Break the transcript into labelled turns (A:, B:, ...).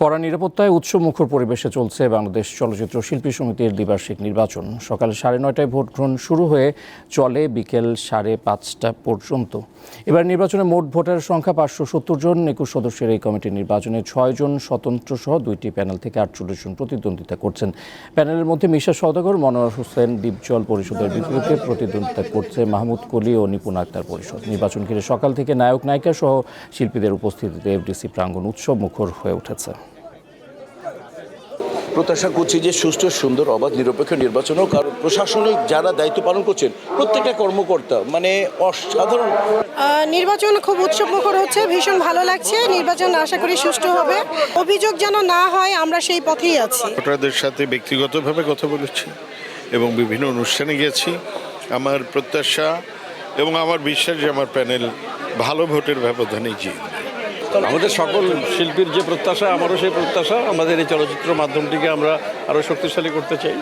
A: কড়া নিরাপত্তায় উৎসবমুখর পরিবেশে চলছে বাংলাদেশ চলচ্চিত্র শিল্পী সমিতির দ্বিবার্ষিক নির্বাচন। সকাল সাড়ে নয়টায় ভোট গ্রহণ শুরু হয়ে চলে বিকেল সাড়ে পাঁচটা পর্যন্ত। এবার নির্বাচনে মোট ভোটারের সংখ্যা পাঁচশো সত্তর জন। একুশ সদস্যের এই কমিটির নির্বাচনে ছয় জন স্বতন্ত্র সহ দুইটি প্যানেল থেকে আটচল্লিশ জন প্রতিদ্বন্দ্বিতা করছেন। প্যানেলের মধ্যে মিশা সওদাগর, মনোয়ার হোসেন দ্বীপজল পরিষদের বিপরীতে প্রতিদ্বন্দ্বিতা করছে মাহমুদ কলি ও নিপুণ আক্তার পরিষদ। নির্বাচন ঘিরে সকাল থেকে নায়ক নায়িকা সহ শিল্পীদের উপস্থিতিতে এফডিসি প্রাঙ্গণ উৎসব মুখর হয়ে উঠেছে।
B: প্রত্যাশা করছি যে সুষ্ঠু সুন্দর অবাধ নিরপেক্ষ নির্বাচন হোক। কারণ প্রশাসনিক যারা দায়িত্ব পালন করছেন প্রত্যেকটা কর্মকর্তা মানে অসাধারণ।
C: নির্বাচন খুব উৎসবমুখর হচ্ছে ভীষণ ভালো লাগছে। নির্বাচন আশা করি সুষ্ঠু হবে। অভিযোগ যেন না হয় আমরা সেই পথেই আছি।
D: ভোটারদের সাথে ব্যক্তিগতভাবে কথা বলেছি এবং বিভিন্ন অনুষ্ঠানে গেছি আমার প্রত্যাশা এবং আমার বিশ্বাস যে আমার প্যানেল ভালো ভোটের ব্যবধানে জিতবে
E: আমাদের সকল শিল্পীর যে প্রত্যাশা, আমারও সেই প্রত্যাশা। আমাদের এই চলচ্চিত্র মাধ্যমটিকে আমরা আরও শক্তিশালী করতে চাই।